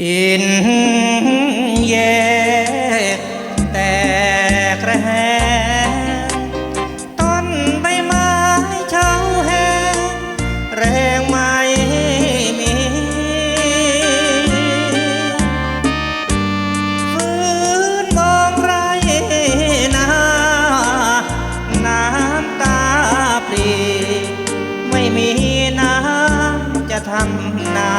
ดินแยกแต่กระแหงต้นใบไม้เช้าแห้งแรงไม่มีฟื้นมองไรนาน้ำตาปรีไม่มีน้ำจะทำนา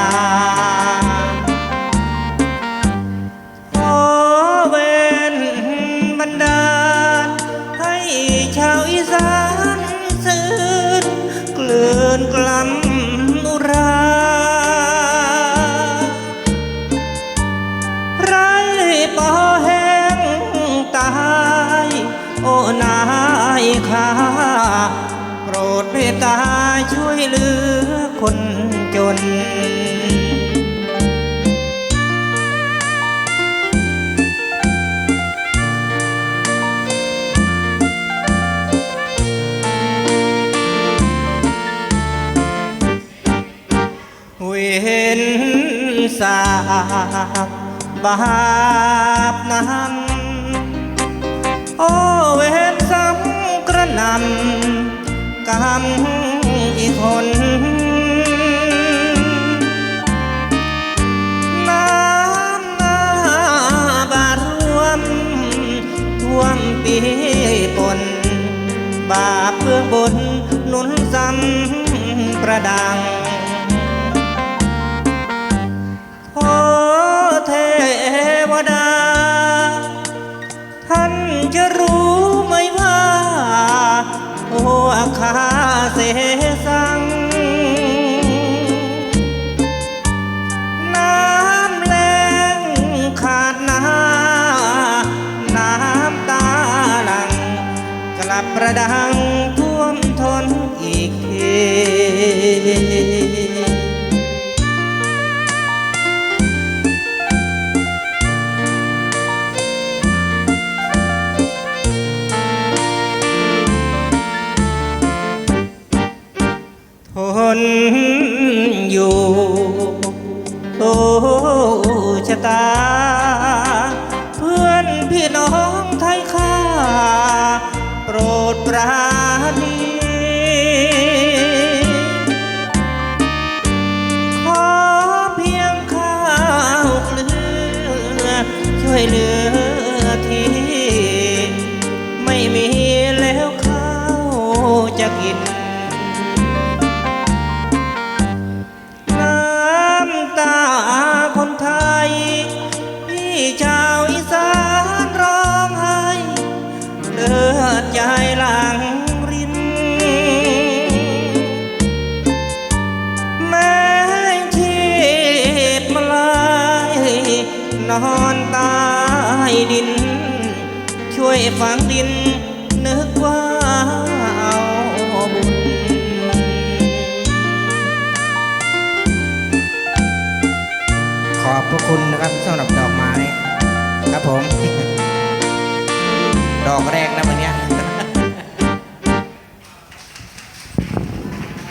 ปอแห้งตาย โอ้นายข้าโปรดเมตตาช่วยเหลือคนจนเว้นสา บาปนั้นโอเว้นซ้ำกระหนำกรรมอีกคนน้ำมาบาดรวมท่วมปีปนบาปเพื่อบนนุนซ้ำประดัง กลับประดังท่วมทนอีกทีทนอยู่โอ้ชะตา ราณีขอเพียงข้าวเกลือช่วยเหลือทีไม่มีแล้วข้าวจะกิน อนตายดิน ช่วยฝังดิน นึกว่าเอาบุญขอบพระคุณนะครับสำหรับดอกไม้ ครับผม ดอกแรกนะวันนี้